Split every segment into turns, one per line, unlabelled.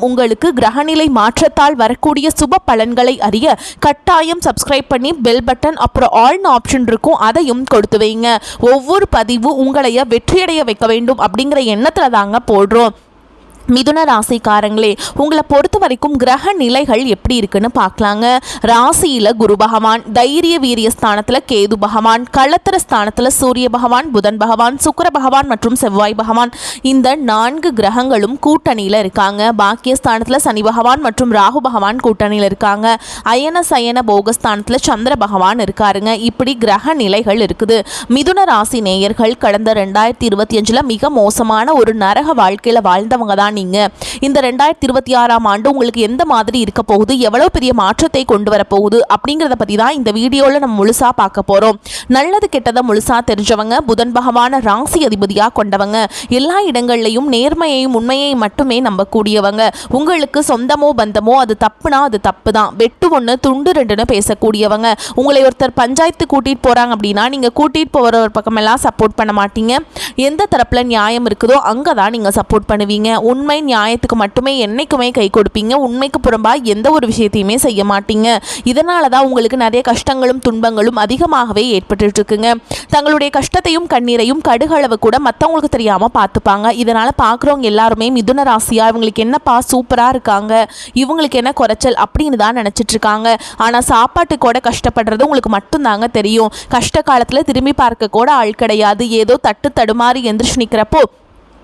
உங்களுக்கு கிரகநிலை மாற்றத்தால் வரக்கூடிய சுப பலன்களை அறிய கட்டாயம் சப்ஸ்கிரைப் பண்ணி பெல் பட்டன் அப்புறம் ஆல்னு ஆப்ஷன் இருக்கும். அதையும் கொடுத்து வைங்க. ஒவ்வொரு பதிவு உங்களைய வெற்றியடைய வைக்க வேண்டும் அப்படிங்கிற எண்ணத்தில் தாங்க போடுறோம். மிதுன ராசிக்காரங்களே உங்களை பொறுத்த வரைக்கும் கிரக நிலைகள் எப்படி இருக்குன்னு பார்க்கலாங்க. ராசியில் குரு பகவான் தைரிய வீரிய ஸ்தானத்தில் கேது பகவான் களத்திர ஸ்தானத்தில் சூரிய பகவான் புதன் பகவான் சுக்கர பகவான் மற்றும் செவ்வாய் பகவான். இந்த நான்கு கிரகங்களும் கூட்டணியில் இருக்காங்க. பாக்கிய ஸ்தானத்தில் சனி பகவான் மற்றும் ராகு பகவான் கூட்டணியில் இருக்காங்க. அயன சயன போகஸ்தானத்தில் சந்திர பகவான் இருக்காருங்க. இப்படி கிரக நிலைகள் இருக்குது. மிதுன ராசி நேயர்கள் கடந்த ரெண்டாயிரத்தி இருபத்தி அஞ்சில் மிக மோசமான ஒரு நரக வாழ்க்கையில் வாழ்ந்தவங்க தான் நீங்கள் இந்த ரெண்டாயிரத்தி இருபத்தி ஆறாம் ஆண்டு உங்களுக்கு எந்த மாதிரி இருக்க போகுது? எவ்வளோ பெரிய மாற்றத்தை கொண்டு வரப்போகுது அப்படிங்கிறத பற்றி தான் இந்த வீடியோவில் நம்ம முழுசாக பார்க்க போகிறோம் நல்லது கெட்டதை முழுசாக தெரிஞ்சவங்க புதன் பகவான ராசி அதிபதியாக கொண்டவங்க எல்லா இடங்கள்லையும் நேர்மையையும் உண்மையையும் மட்டுமே நம்பக்கூடியவங்க. உங்களுக்கு சொந்தமோ பந்தமோ அது தப்புனா அது தப்பு தான் வெட்டு ஒன்று துண்டு ரெண்டுன்னு பேசக்கூடியவங்க. உங்களை ஒருத்தர் பஞ்சாயத்து கூட்டிகிட்டு போகிறாங்க அப்படின்னா நீங்கள் கூட்டிகிட்டு போகிற ஒரு பக்கமெல்லாம் சப்போர்ட் பண்ண மாட்டீங்க. எந்த தரப்பில் நியாயம் இருக்குதோ அங்கே தான் நீங்கள் சப்போர்ட் பண்ணுவீங்க. உண்மை உண்மை நியாயத்துக்கு மட்டுமே என்னைக்குமே கை கொடுப்பீங்க. உண்மைக்கு புறம்பாக எந்த ஒரு விஷயத்தையுமே செய்ய மாட்டீங்க. இதனால தான் உங்களுக்கு நிறைய கஷ்டங்களும் துன்பங்களும் அதிகமாகவே ஏற்பட்டுட்டு இருக்குங்க தங்களுடைய கஷ்டத்தையும் கண்ணீரையும் கடுகளவு கூட மற்றவங்களுக்கு தெரியாமல் பார்த்துப்பாங்க. இதனால் பார்க்குறவங்க எல்லாருமே மிதுன ராசியாக இவங்களுக்கு என்னப்பா சூப்பராக இருக்காங்க இவங்களுக்கு என்ன குறைச்சல் அப்படின்னு தான் நினச்சிட்டு இருக்காங்க ஆனால் சாப்பாட்டு கூட கஷ்டப்படுறது உங்களுக்கு மட்டும்தாங்க தெரியும். கஷ்ட காலத்தில் திரும்பி பார்க்க கூட ஆள் கிடையாது. ஏதோ தட்டு தடுமாறி எந்திரிச்சு நிற்கிறப்போ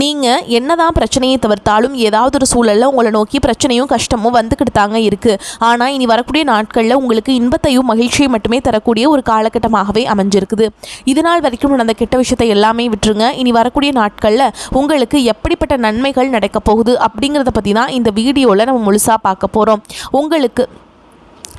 நீங்கள் என்னதான் பிரச்சனையை தவிர்த்தாலும் ஏதாவது ஒரு சூழலில் உங்களை நோக்கி பிரச்சனையும் கஷ்டமும் வந்துக்கிட்டு தாங்க இருக்குது ஆனால் இனி வரக்கூடிய நாட்களில் உங்களுக்கு இன்பத்தையும் மகிழ்ச்சியும் மட்டுமே தரக்கூடிய ஒரு காலகட்டமாகவே அமைஞ்சிருக்குது. இது நாள் வரைக்கும் நடந்த கெட்ட விஷயத்தை எல்லாமே விட்டுருங்க. இனி வரக்கூடிய நாட்களில் உங்களுக்கு எப்படிப்பட்ட நன்மைகள் நடக்கப் போகுது அப்படிங்கிறத பற்றி தான் இந்த வீடியோவில் நம்ம முழுசாக பார்க்க போகிறோம் உங்களுக்கு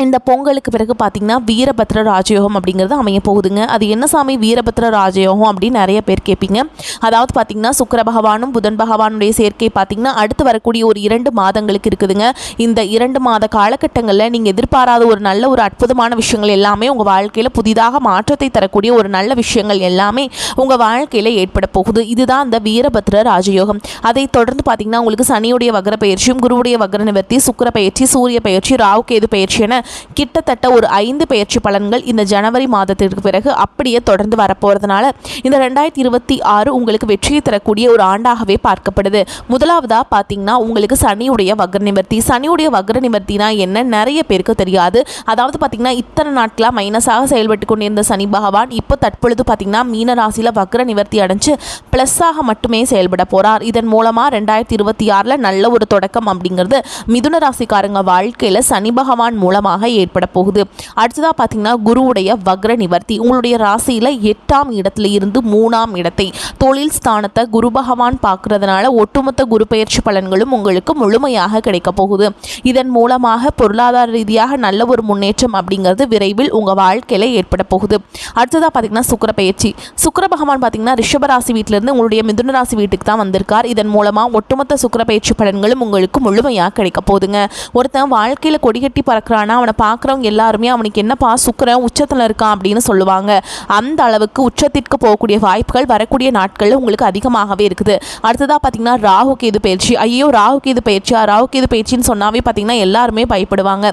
இந்த பொங்கலுக்கு பிறகு பார்த்தீங்கன்னா வீரபத்ர ராஜயோகம் அப்படிங்கிறது அமைய போகுதுங்க. அது என்ன சாமி? வீரபத்ர ராஜயோகம் அப்படின்னு நிறைய பேர் கேட்பீங்க. அதாவது பார்த்தீங்கன்னா சுக்கர பகவானும் புதன் பகவானுடைய சேர்க்கை பார்த்தீங்கன்னா அடுத்து வரக்கூடிய ஒரு இரண்டு மாதங்களுக்கு இருக்குதுங்க. இந்த இரண்டு மாத காலகட்டங்களில் நீங்கள் எதிர்பாராத ஒரு நல்ல ஒரு அற்புதமான விஷயங்கள் எல்லாமே உங்கள் வாழ்க்கையில் புதிதாக மாற்றத்தை தரக்கூடிய ஒரு நல்ல விஷயங்கள் எல்லாமே உங்கள் வாழ்க்கையில் ஏற்பட போகுது. இதுதான் அந்த வீரபத்ர ராஜயோகம். அதை தொடர்ந்து பார்த்தீங்கன்னா உங்களுக்கு சனியுடைய வக்ர பயிற்சியும் குருவுடைய வக்ர நிவர்த்தி சுக்கிர பயிற்சி சூரிய பயிற்சி ராவுகேது பயிற்சி என கிட்டத்தட்ட ஒரு ஐந்து பயிற்சி பலன்கள் இந்த ஜனவரி மாதத்திற்கு பிறகு அப்படியே தொடர்ந்து வரப்போகிறதுனால இந்த ரெண்டாயிரத்தி இருபத்தி ஆறு உங்களுக்கு வெற்றியை தரக்கூடிய ஒரு ஆண்டாகவே பார்க்கப்படுது. முதலாவதாக பார்த்தீங்கன்னா உங்களுக்கு சனியுடைய வக்ர நிவர்த்தி. சனியுடைய வக்ர நிவர்த்தினா என்ன? நிறைய பேருக்கு தெரியாது. அதாவது பார்த்தீங்கன்னா இத்தனை நாட்களாக மைனஸாக செயல்பட்டு கொண்டிருந்த சனி பகவான் இப்போ தற்பொழுது பார்த்தீங்கன்னா மீன ராசியில் வக்ர நிவர்த்தி அடைஞ்சு ப்ளஸ்ஸாக மட்டுமே செயல்பட போகிறார் இதன் மூலமாக ரெண்டாயிரத்தி இருபத்தி ஆறில் நல்ல ஒரு தொடக்கம் அப்படிங்கிறது மிதுன ராசிக்காரங்க வாழ்க்கையில் சனி பகவான் மூலமாக ஏற்பட போகுது. அடுத்ததாக பார்த்தீங்கன்னா குருவுடைய வக்ர நிவர்த்தி. உங்களுடைய ராசியில் எட்டாம் இடத்துல இருந்து மூணாம் இடத்தை தொழில் ஸ்தானத்தை குரு பகவான் பார்க்கறதுனால ஒட்டுமொத்த குரு பயிற்சி பலன்களும் உங்களுக்கு முழுமையாக கிடைக்க போகுது. இதன் மூலமாக பொருளாதார ரீதியாக நல்ல ஒரு முன்னேற்றம் அப்படிங்கிறது விரைவில் உங்கள் வாழ்க்கையில் ஏற்பட போகுது. அடுத்ததாக பார்த்தீங்கன்னா சுக்கர பயிற்சி. சுக்கர பகவான் பார்த்தீங்கன்னா ரிஷபராசி வீட்டிலிருந்து உங்களுடைய மிதுன ராசி வீட்டுக்கு தான் வந்திருக்கார். இதன் மூலமாக ஒட்டுமொத்த சுக்கர பயிற்சி பலன்களும் உங்களுக்கு முழுமையாக கிடைக்க போகுதுங்க. ஒருத்தன் வாழ்க்கையில் கொடிகட்டி பறக்கிறானா அவனை பார்க்குறவங்க எல்லாருமே அவனுக்கு என்னப்பா சுக்கரன் உச்சத்தில் இருக்கான் அப்படின்னு சொல்லுவாங்க. அந்த அளவுக்கு உச்சத்திற்கு போகக்கூடிய வாய்ப்புகள் வரக்கூடிய நாட்களில் உங்களுக்கு அதிகமாகவே இருக்குது. அடுத்ததாக பார்த்தீங்கன்னா ராகு கேது பயிற்சி. ஐயோ ராகு கேது பயிற்சியா? ராகு கேது பயிற்சின்னு சொன்னாவே பார்த்தீங்கன்னா எல்லாருமே பயப்படுவாங்க.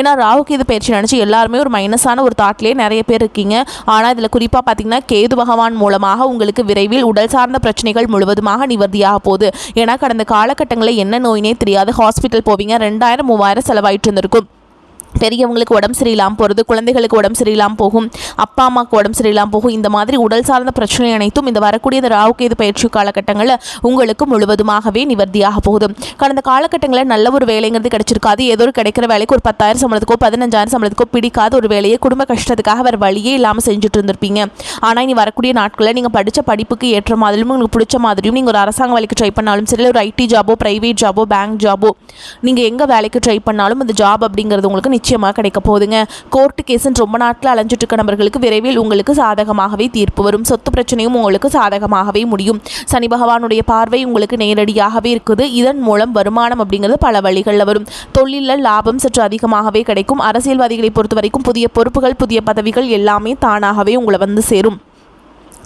ஏன்னா ராகு கேது பயிற்சி நினச்சி எல்லாருமே ஒரு மைனஸான ஒரு தாட்லேயே நிறைய பேர் இருக்கீங்க. ஆனால் இதில் குறிப்பாக பார்த்தீங்கன்னா கேது பகவான் மூலமாக உங்களுக்கு விரைவில் உடல் சார்ந்த பிரச்சனைகள் முழுவதுமாக நிவர்த்தியாக போகுது. ஏன்னா கடந்த காலகட்டங்களில் என்ன நோயினே தெரியாது. ஹாஸ்பிட்டல் போவீங்க ரெண்டாயிரம் மூவாயிரம் செலவாயிட்டு இருந்திருக்கும். பெரியவங்களுக்கு உடம்பு சரியில்லாமல் போகிறது குழந்தைகளுக்கு உடம்பு சரியில்லாமல் போகும் அப்பா அம்மாவுக்கு உடம்பு சரியில்லாமல் போகும் இந்த மாதிரி உடல் சார்ந்த பிரச்சனை அனைத்தும் இந்த வரக்கூடிய இந்த ராவுகேது பயிற்சி காலகட்டங்களில் உங்களுக்கு முழுவதுமாகவே நிவர்த்தியாக போகுது. கடந்த காலகட்டங்களில் நல்ல ஒரு வேலைங்கிறது கிடைச்சிருக்காது. ஏதோ ஒரு கிடைக்கிற வேலைக்கு ஒரு பத்தாயிரம் சம்பளத்துக்கோ பதினஞ்சாயிரம் சம்பளத்துக்கோ பிடிக்காத ஒரு வேலையை குடும்ப கஷ்டத்துக்காக வேறு வழியே இல்லாமல் செஞ்சுட்டு இருந்திருப்பீங்க. ஆனால் இனி வரக்கூடிய நாட்களில் நீங்கள் படித்த படிப்புக்கு ஏற்ற மாதிரியும் உங்களுக்கு பிடிச்ச மாதிரியும் நீங்கள் ஒரு அரசாங்க வேலைக்கு ட்ரை பண்ணாலும் சரி ஒரு ஐடி ஜாபோ ப்ரைவேட் ஜாபோ பேங்க் ஜாபோ நீங்கள் எங்கே வேலைக்கு ட்ரை பண்ணாலும் அந்த ஜாப் அப்படிங்கிறது உங்களுக்கு நிச்சயமாக கிடைக்க போகுதுங்க. கோர்ட்டு கேஸுன்னு ரொம்ப நாட்டில் அலைஞ்சிட்டு இருக்க நபர்களுக்கு விரைவில் உங்களுக்கு சாதகமாகவே தீர்ப்பு வரும். சொத்து பிரச்சனையும் உங்களுக்கு சாதகமாகவே முடியும். சனி பகவானுடைய பார்வை உங்களுக்கு நேரடியாகவே இருக்குது. இதன் மூலம் வருமானம் அப்படிங்கிறது பல வழிகளில் வரும். தொழிலில் லாபம் சற்று அதிகமாகவே கிடைக்கும். அரசியல்வாதிகளை பொறுத்த வரைக்கும் புதிய பொறுப்புகள் புதிய பதவிகள் எல்லாமே தானாகவே உங்களை வந்து சேரும்.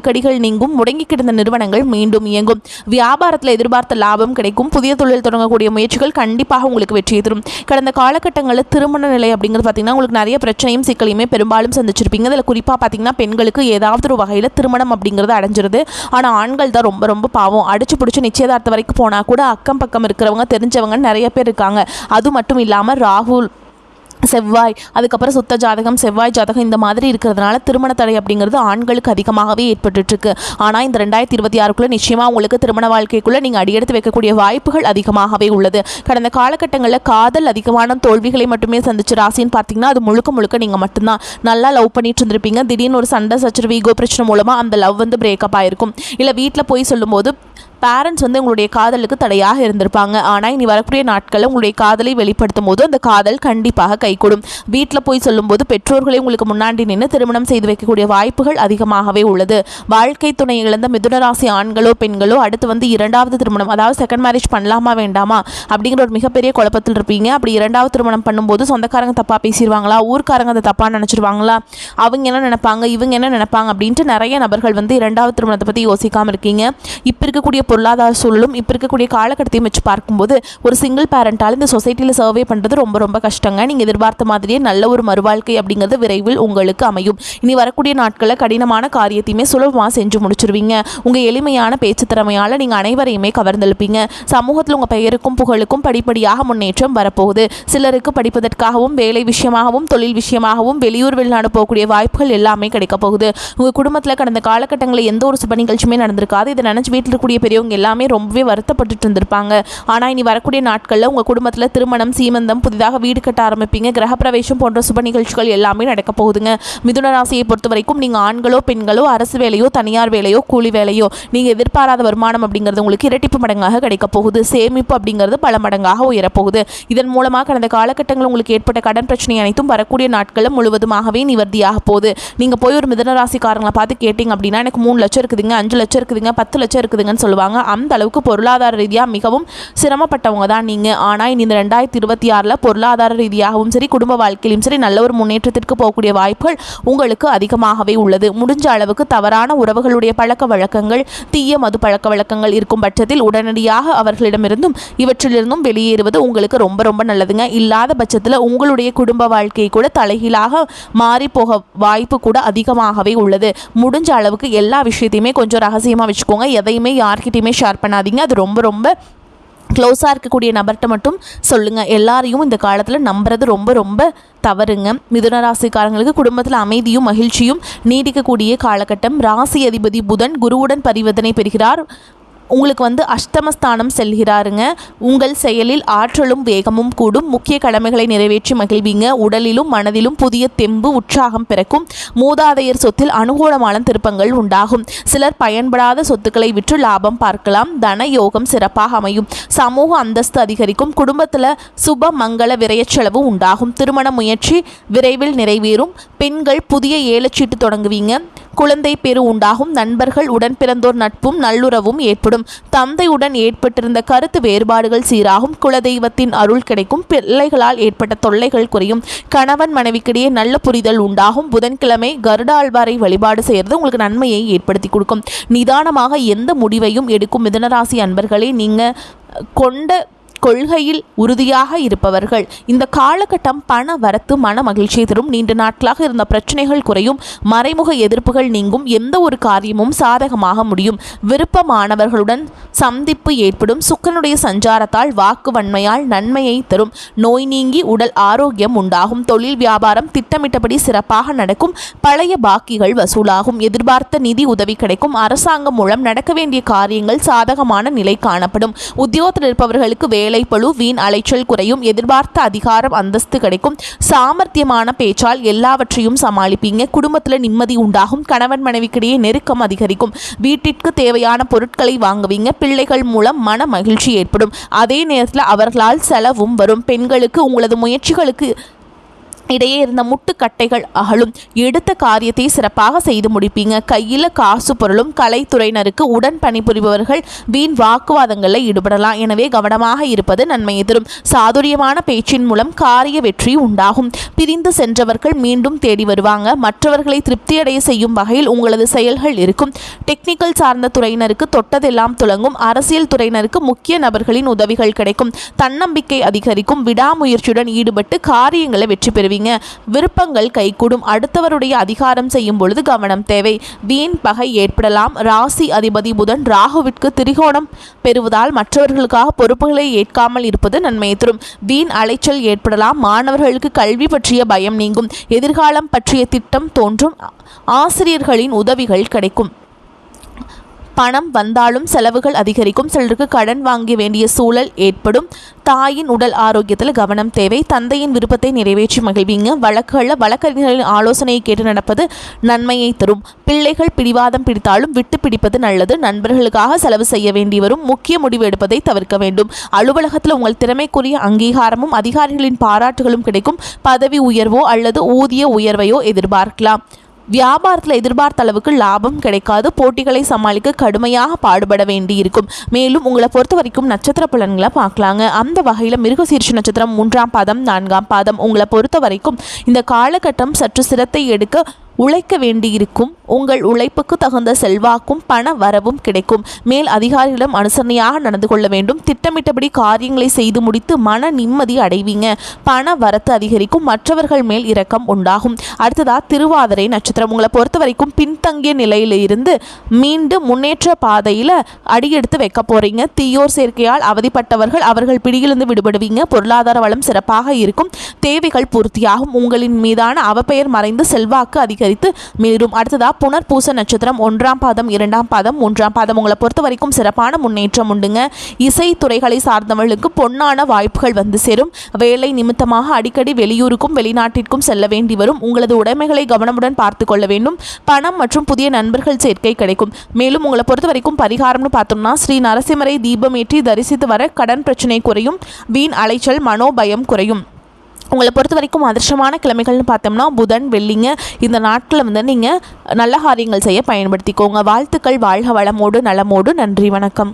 நெருக்கடிகள் நீங்கும் முடங்கி கிடந்த நிறுவனங்கள் மீண்டும் இயங்கும். வியாபாரத்தில் எதிர்பார்த்த லாபம் கிடைக்கும். புதிய தொழில் தொடங்கக்கூடிய முயற்சிகள் கண்டிப்பாக உங்களுக்கு வெற்றியை தரும். கடந்த காலகட்டங்களில் திருமண நிலை அப்படிங்கிறது பார்த்தீங்கன்னா உங்களுக்கு நிறைய பிரச்சனையும் சிக்கலையுமே பெரும்பாலும் சந்திச்சிருப்பீங்க. அதில் குறிப்பாக பார்த்தீங்கன்னா பெண்களுக்கு ஏதாவது ஒரு வகையில் திருமணம் அப்படிங்கிறது அடைஞ்சிருது. ஆனால் ஆண்கள் தான் ரொம்ப ரொம்ப பாவம். அடிச்சு பிடிச்சி நிச்சயதார்த்தம் வரைக்கும் போனால் கூட அக்கம் பக்கம் இருக்கிறவங்க தெரிஞ்சவங்க நிறைய பேர் இருக்காங்க. அது மட்டும் இல்லாமல் ராகுல் செவ்வாய் அதுக்கப்புறம் சுத்த ஜாதகம் செவ்வாய் ஜாதகம் இந்த மாதிரி இருக்கிறதுனால திருமண தடை அப்படிங்கிறது ஆண்களுக்கு அதிகமாகவே ஏற்பட்டுருக்கு ஆனால் இந்த ரெண்டாயிரத்தி இருபத்தி ஆறுக்குள்ளே நிச்சயமாக உங்களுக்கு திருமண வாழ்க்கைக்குள்ளே நீங்கள் அடியெடுத்து வைக்கக்கூடிய வாய்ப்புகள் அதிகமாகவே உள்ளது. கடந்த காலகட்டங்களில் காதல் அதிகமான தோல்விகளை மட்டுமே சந்திச்சு ராசின்னு பார்த்தீங்கன்னா அது முழுக்க முழுக்க நீங்கள் மட்டும்தான். நல்லா லவ் பண்ணிட்டு இருந்திருப்பீங்க. திடீர்னு ஒரு சண்டை சச்சரவு ஈகோ பிரச்சனை மூலமாக அந்த லவ் வந்து பிரேக்கப் ஆயிருக்கும். இல்லை வீட்டில் போய் சொல்லும்போது பேரண்ட்ஸ் வந்து உங்களுடைய காதலுக்கு தடையாக இருந்திருப்பாங்க. ஆனால் இனி வரக்கூடிய நாட்களில் உங்களுடைய காதலை வெளிப்படுத்தும் போது அந்த காதல் கண்டிப்பாக கைகூடும். வீட்டில் போய் சொல்லும்போது பெற்றோர்களை உங்களுக்கு முன்னாடி நின்று திருமணம் செய்து வைக்கக்கூடிய வாய்ப்புகள் அதிகமாகவே உள்ளது. வாழ்க்கை துணை இழந்த மிதுனராசி ஆண்களோ பெண்களோ அடுத்து வந்து இரண்டாவது திருமணம் அதாவது செகண்ட் மேரேஜ் பண்ணலாமா வேண்டாமா அப்படிங்கிற ஒரு மிகப்பெரிய குழப்பத்தில் இருப்பீங்க. அப்படி இரண்டாவது திருமணம் பண்ணும்போது சொந்தக்காரங்க தப்பாக பேசிடுவாங்களா ஊர்க்காரங்க அதை தப்பாக நினச்சிருவாங்களா அவங்க என்ன நினைப்பாங்க இவங்க என்ன நினைப்பாங்க அப்படின்ட்டு நிறைய நபர்கள் வந்து இரண்டாவது திருமணத்தை பற்றி யோசிக்காமல் இருக்கீங்க. இப்போ இருக்கக்கூடிய பொருளாதார சூழலும் இப்போ இருக்கக்கூடிய காலகட்டத்தையும் வச்சு பார்க்கும்போது ஒரு சிங்கிள் பேரண்டால் இந்த சொசைட்டியில் சர்வே பண்ணுறது ரொம்ப ரொம்ப கஷ்டங்க. நீங்கள் எதிர்பார்த்த மாதிரியே நல்ல ஒரு மறுவாழ்க்கை அப்படிங்கிறது விரைவில் உங்களுக்கு அமையும். இனி வரக்கூடிய நாட்களில் கடினமான காரியத்தையுமே சுலபமாக செஞ்சு முடிச்சிருவீங்க. உங்கள் எளிமையான பேச்சு திறமையால் நீங்கள் அனைவரையுமே கவர்ந்தெழுப்பீங்க. சமூகத்தில் உங்கள் பெயருக்கும் புகழுக்கும் படிப்படியாக முன்னேற்றம் வரப்போகுது. சிலருக்கு படிப்பதற்காகவும் வேலை விஷயமாகவும் தொழில் விஷயமாகவும் வெளியூர் வெளிநாடு போகக்கூடிய வாய்ப்புகள் எல்லாமே கிடைக்க போகுது. உங்கள் குடும்பத்தில் கடந்த காலகட்டங்களில் எந்த ஒரு சுப நிகழ்ச்சியுமே நடந்திருக்காது. இதை நினச்சி வீட்டில் இருக்கக்கூடிய பெரிய பெரியவங்க எல்லாமே ரொம்பவே வருத்தப்பட்டுட்டு இருந்திருப்பாங்க. ஆனால் இனி வரக்கூடிய நாட்களில் உங்கள் குடும்பத்தில் திருமணம் சீமந்தம் புதிதாக வீடு கட்ட ஆரம்பிப்பீங்க. கிரகப்பிரவேசம் போன்ற சுப நிகழ்ச்சிகள் எல்லாமே நடக்க போகுதுங்க. மிதுன ராசியை பொறுத்த வரைக்கும் நீங்கள் ஆண்களோ பெண்களோ அரசு வேலையோ தனியார் வேலையோ கூலி வேலையோ நீங்கள் எதிர்பாராத வருமானம் அப்படிங்கிறது உங்களுக்கு இரட்டிப்பு மடங்காக கிடைக்க போகுது. சேமிப்பு அப்படிங்கிறது பல மடங்காக உயரப்போகுது. இதன் மூலமாக கடந்த காலகட்டங்கள் உங்களுக்கு ஏற்பட்ட கடன் பிரச்சனை அனைத்தும் வரக்கூடிய நாட்களில் முழுவதுமாகவே நிவர்த்தியாக போகுது. நீங்கள் போய் ஒரு மிதன ராசிக்காரங்களை பார்த்து கேட்டிங்க அப்படின்னா எனக்கு மூணு லட்சம் இருக்குதுங்க அஞ்சு லட்சம் இருக்குதுங்க பத்து லட்சம் இருக்குதுங்கன்னு சொல்லுவாங்க. அந்த அளவுக்கு பொருளாதார ரீதியாக மிகவும் சிரமப்பட்டவங்க தான் நீங்கள் ஆனால் இனி இந்த ரெண்டாயிரத்தி இருபத்தி ஆறில் பொருளாதார ரீதியாகவும் சரி குடும்ப வாழ்க்கையிலும் சரி நல்ல ஒரு முன்னேற்றத்திற்கு போகக்கூடிய வாய்ப்புகள் உங்களுக்கு அதிகமாகவே உள்ளது. முடிஞ்ச அளவுக்கு தவறான உறவுகளுடைய பழக்க வழக்கங்கள் தீய மது பழக்க வழக்கங்கள் இருக்கும் பட்சத்தில் உடனடியாக அவர்களிடமிருந்தும் இவற்றிலிருந்தும் வெளியேறுவது உங்களுக்கு ரொம்ப ரொம்ப நல்லதுங்க. இல்லாத பட்சத்தில் உங்களுடைய குடும்ப வாழ்க்கை கூட தலைகீழாக மாறி போக வாய்ப்பு கூட அதிகமாகவே உள்ளது. முடிஞ்ச அளவுக்கு எல்லா விஷயத்தையுமே கொஞ்சம் ரகசியமாக வச்சுக்கோங்க. எதையுமே யார்கிட்டையுமே ஷேர் பண்ணாதீங்க. அது ரொம்ப ரொம்ப க்ளோஸாக இருக்கக்கூடிய நபர்கிட்ட மட்டும் சொல்லுங்கள் எல்லாரையும் இந்த காலத்தில் நம்புறது ரொம்ப ரொம்ப தவறுங்க. மிதுன ராசிக்காரங்களுக்கு குடும்பத்தில் அமைதியும் மகிழ்ச்சியும் நீடிக்கக்கூடிய காலகட்டம். ராசி அதிபதி புதன் குருவுடன் பரிவர்த்தனை பெறுகிறார். உங்களுக்கு வந்து அஷ்டமஸ்தானம் செல்கிறாருங்க. உங்கள் செயலில் ஆற்றலும் வேகமும் கூடும். முக்கிய கடமைகளை நிறைவேற்றி மகிழ்வீங்க. உடலிலும் மனதிலும் புதிய தெம்பு உற்சாகம் பிறக்கும். மூதாதையர் சொத்தில் அனுகூலமான திருப்பங்கள் உண்டாகும். சிலர் பயன்படாத சொத்துக்களை விற்று லாபம் பார்க்கலாம். தன யோகம் சிறப்பாக அமையும். சமூக அந்தஸ்து அதிகரிக்கும். குடும்பத்தில் சுப மங்கள விரயச்செலவு உண்டாகும். திருமண முயற்சி விரைவில் நிறைவேறும். பெண்கள் புதிய ஏலச்சீட்டு தொடங்குவீங்க. குழந்தை பெரு உண்டாகும். நண்பர்கள் உடன் பிறந்தோர் நட்பும் நல்லுறவும் ஏற்படும். தந்தையுடன் ஏற்பட்டிருந்த கருத்து வேறுபாடுகள் சீராகும். குலதெய்வத்தின் அருள் கிடைக்கும். பிள்ளைகளால் ஏற்பட்ட தொல்லைகள் குறையும். கணவன் மனைவிக்கிடையே நல்ல புரிதல் உண்டாகும். புதன்கிழமை கருடாழ்வாரை வழிபாடு செய்கிறது உங்களுக்கு நன்மையை ஏற்படுத்தி கொடுக்கும். நிதானமாக எந்த முடிவையும் எடுக்கும் மிதனராசி அன்பர்களே நீங்கள் கொண்ட கொள்கையில் உறுதியாக இருப்பவர்கள். இந்த காலகட்டம் பண வரத்து மன மகிழ்ச்சியை தரும். நீண்ட நாட்களாக இருந்த பிரச்சனைகள் குறையும். மறைமுக எதிர்ப்புகள் நீங்கும். எந்த ஒரு காரியமும் சாதகமாக முடியும். விருப்பமானவர்களுடன் சந்திப்பு ஏற்படும். சுக்கனுடைய சஞ்சாரத்தால் வாக்கு வன்மையால் நன்மையை தரும். நோய் நீங்கி உடல் ஆரோக்கியம் உண்டாகும். தொழில் வியாபாரம் திட்டமிட்டபடி சிறப்பாக நடக்கும். பழைய பாக்கிகள் வசூலாகும். எதிர்பார்த்த நிதி உதவி கிடைக்கும். அரசாங்கம் மூலம் நடக்க வேண்டிய காரியங்கள் சாதகமான நிலை காணப்படும். உத்தியோகத்தில் இருப்பவர்களுக்கு வேலை வேலைப்பழு வீண் அலைச்சல் குறையும் எதிர்பார்த்த அதிகாரம் அந்தஸ்து கிடைக்கும். சாமர்த்தியமான பேச்சால் எல்லாவற்றையும் சமாளிப்பீங்க. குடும்பத்தில் நிம்மதி உண்டாகும். கணவன் மனைவிக்கிடையே நெருக்கம் அதிகரிக்கும். வீட்டிற்கு தேவையான பொருட்களை வாங்குவீங்க. பிள்ளைகள் மூலம் மன மகிழ்ச்சி ஏற்படும். அதே நேரத்தில் அவர்களால் செலவும் வரும். பெண்களுக்கு உங்களது முயற்சிகளுக்கு இடையே இருந்த முட்டுக்கட்டைகள் அகலும். எடுத்த காரியத்தை சிறப்பாக செய்து முடிப்பீங்க. கையில் காசு பொருளும் கலைத்துறையினருக்கு உடன் பணிபுரிபவர்கள் வீண் வாக்குவாதங்களில் ஈடுபடலாம். எனவே கவனமாக இருப்பது நன்மையை தரும். சாதுரியமான பேச்சின் மூலம் காரிய வெற்றி உண்டாகும். பிரிந்து சென்றவர்கள் மீண்டும் தேடி வருவாங்க. மற்றவர்களை திருப்தியடைய செய்யும் வகையில் உங்களது செயல்கள் இருக்கும். டெக்னிக்கல் சார்ந்த துறையினருக்கு தொட்டதெல்லாம் துலங்கும் அரசியல் துறையினருக்கு முக்கிய நபர்களின் உதவிகள் கிடைக்கும். தன்னம்பிக்கை அதிகரிக்கும். விடாமுயற்சியுடன் ஈடுபட்டு காரியங்களை வெற்றி பெறுவீங்க. விருப்பங்கள் கைகூடும். அடுத்தவருடைய அதிகாரம் செய்யும் பொழுது கவனம் தேவை. வீண் பகை ஏற்படலாம். ராசி அதிபதி புதன் ராகுவிற்கு திரிகோணம் பெறுவதால் மற்றவர்களுக்காக பொறுப்புகளை ஏற்காமல் இருப்பது நன்மையை தரும். வீண் அலைச்சல் ஏற்படலாம். மாணவர்களுக்கு கல்வி பற்றிய பயம் நீங்கும். எதிர்காலம் பற்றிய திட்டம் தோன்றும். ஆசிரியர்களின் உதவிகள் கிடைக்கும். பணம் வந்தாலும் செலவுகள் அதிகரிக்கும். சிலருக்கு கடன் வாங்க வேண்டிய சூழல் ஏற்படும். தாயின் உடல் ஆரோக்கியத்தில் கவனம் தேவை. தந்தையின் விருப்பத்தை நிறைவேற்றி மகிழ்வீங்க. வழக்குகளில் வழக்கறிஞர்களின் ஆலோசனையை கேட்டு நடப்பது நன்மையை தரும். பிள்ளைகள் பிடிவாதம் பிடித்தாலும் விட்டு பிடிப்பது நல்லது. நண்பர்களுக்காக செலவு செய்ய வேண்டி வரும். முக்கிய முடிவு எடுப்பதை தவிர்க்க வேண்டும். அலுவலகத்தில் உங்கள் திறமைக்குரிய அங்கீகாரமும் அதிகாரிகளின் பாராட்டுகளும் கிடைக்கும். பதவி உயர்வோ அல்லது ஊதிய உயர்வையோ எதிர்பார்க்கலாம். வியாபாரத்தில் எதிர்பார்த்த அளவுக்கு லாபம் கிடைக்காது. போட்டிகளை சமாளிக்க கடுமையாக பாடுபட வேண்டி இருக்கும் மேலும் உங்களை பொறுத்த வரைக்கும் நட்சத்திர பலன்களை பார்க்கலாங்க. அந்த வகையில் மிருகசீர்ஷ நட்சத்திரம் மூன்றாம் பாதம் நான்காம் பாதம். உங்களை பொறுத்த வரைக்கும் இந்த காலகட்டம் சற்று சிரத்தை எடுக்க உழைக்க வேண்டியிருக்கும் உங்கள் உழைப்புக்கு தகுந்த செல்வாக்கும் பண வரவும் கிடைக்கும். மேல் அதிகாரிகளிடம் அனுசரணையாக நடந்து கொள்ள வேண்டும். திட்டமிட்டபடி காரியங்களை செய்து முடித்து மன நிம்மதி அடைவீங்க. பண வரத்து அதிகரிக்கும் மற்றவர்கள் மேல் இரக்கம் உண்டாகும். அடுத்ததா திருவாதிரை நட்சத்திரம். உங்களை பொறுத்த வரைக்கும் பின்தங்கிய நிலையிலிருந்து மீண்டும் முன்னேற்ற பாதையில் அடியெடுத்து வைக்க போறீங்க. தீயோர் சேர்க்கையால் அவதிப்பட்டவர்கள் அவர்கள் பிடியிலிருந்து விடுபடுவீங்க. பொருளாதார வளம் சிறப்பாக இருக்கும். தேவைகள் பூர்த்தியாகும். உங்களின் மீதான அவப்பெயர் மறைந்து செல்வாக்கு அதிகரித்து மீறும் அடுத்ததா புனர்பூச நட்சத்திரம் ஒன்றாம் பாதம் இரண்டாம் பாதம் மூன்றாம் பாதம். உங்களை பொறுத்த வரைக்கும் சிறப்பான முன்னேற்றம் உண்டுங்க. இசை துறைகளை சார்ந்தவர்களுக்கு பொன்னான வாய்ப்புகள் வந்து சேரும். வேலை நிமித்தமாக அடிக்கடி வெளியூருக்கும் வெளிநாட்டிற்கும் செல்ல வேண்டி வரும். உங்களது உடைமைகளை கவனமுடன் பார்த்து கொள்ள வேண்டும். பணம் மற்றும் புதிய நண்பர்கள் சேர்க்கை கிடைக்கும். மேலும் உங்களை பொறுத்த வரைக்கும் பரிகாரம்னு பார்த்தோம்னா ஸ்ரீ நரசிம்மரை தீபமேற்றி தரிசித்து வர கடன் பிரச்சனை குறையும். வீண் அலைச்சல் மனோபயம் குறையும். உங்களை பொறுத்த வரைக்கும் அதிர்ஷ்டமான கிழமைகள்னு பார்த்தோம்னா புதன் வெள்ளிங்க. இந்த நாட்களில் வந்து நீங்கள் நல்ல காரியங்கள் செய்ய பயன்படுத்திக்கோங்க. வாழ்த்துக்கள் வாழ்க வளமோடு நலமோடு. நன்றி வணக்கம்.